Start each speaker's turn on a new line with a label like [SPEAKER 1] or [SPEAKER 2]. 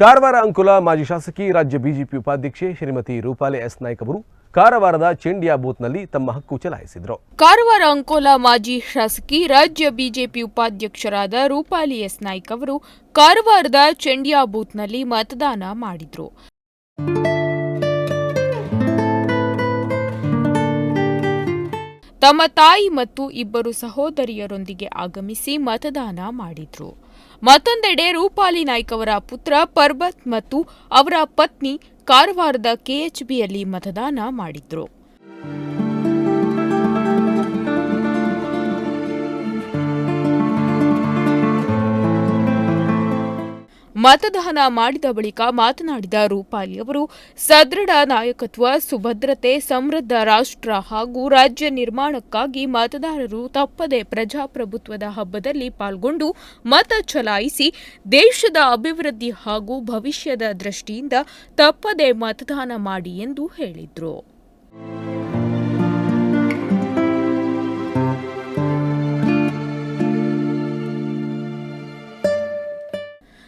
[SPEAKER 1] ಕಾರವಾರ ಅಂಕುಲ ಮಾಜಿ ಶಾಸಕಿ, ರಾಜ್ಯ ಬಿಜೆಪಿ ಉಪಾಧ್ಯಕ್ಷೆ ಶ್ರೀಮತಿ ರೂಪಾಲೆ ಎಸ್ ನಾಯ್ಕ್ ಅವರು ಕಾರವಾರದ ಚೆಂಡಿಯಾ ಬೂತ್ನಲ್ಲಿ ತಮ್ಮ ಹಕ್ಕು ಚಲಾಯಿಸಿದರು.
[SPEAKER 2] ಕಾರವಾರ ಅಂಕೋಲಾ ಮಾಜಿ ಶಾಸಕಿ, ರಾಜ್ಯ ಬಿಜೆಪಿ ಉಪಾಧ್ಯಕ್ಷರಾದ ರೂಪಾಲಿ ಎಸ್ ನಾಯ್ಕ್ ಅವರು ಕಾರವಾರದ ಚೆಂಡಿಯಾ ಬೂತ್ನಲ್ಲಿ ಮತದಾನ ಮಾಡಿದ್ರು. ತಮ್ಮ ತಾಯಿ ಮತ್ತು ಇಬ್ಬರು ಸಹೋದರಿಯರೊಂದಿಗೆ ಆಗಮಿಸಿ ಮತದಾನ ಮಾಡಿದ್ರು. ಮತ್ತೊಂದೆಡೆ ರೂಪಾಲಿ ನಾಯ್ಕ ಅವರ ಪುತ್ರ ಪರ್ಬತ್ ಮತ್ತು ಅವರ ಪತ್ನಿ ಕಾರವಾರದ ಕೆಎಚ್ಬಿಯಲ್ಲಿ ಮತದಾನ ಮಾಡಿದ್ರು. ಮತದಾನ ಮಾಡಿದ ಬಳಿಕ ಮಾತನಾಡಿದ ರೂಪಾಲಿ ಅವರು, ಸದೃಢ ನಾಯಕತ್ವ, ಸುಭದ್ರತೆ, ಸಮೃದ್ಧ ರಾಷ್ಟ್ರ ಹಾಗೂ ರಾಜ್ಯ ನಿರ್ಮಾಣಕ್ಕಾಗಿ ಮತದಾರರು ತಪ್ಪದೆ ಪ್ರಜಾಪ್ರಭುತ್ವದ ಹಬ್ಬದಲ್ಲಿ ಪಾಲ್ಗೊಂಡು ಮತ ಚಲಾಯಿಸಿ ದೇಶದ ಅಭಿವೃದ್ಧಿ ಹಾಗೂ ಭವಿಷ್ಯದ ದೃಷ್ಟಿಯಿಂದ ತಪ್ಪದೆ ಮತದಾನ ಮಾಡಿ ಎಂದು ಹೇಳಿದರು.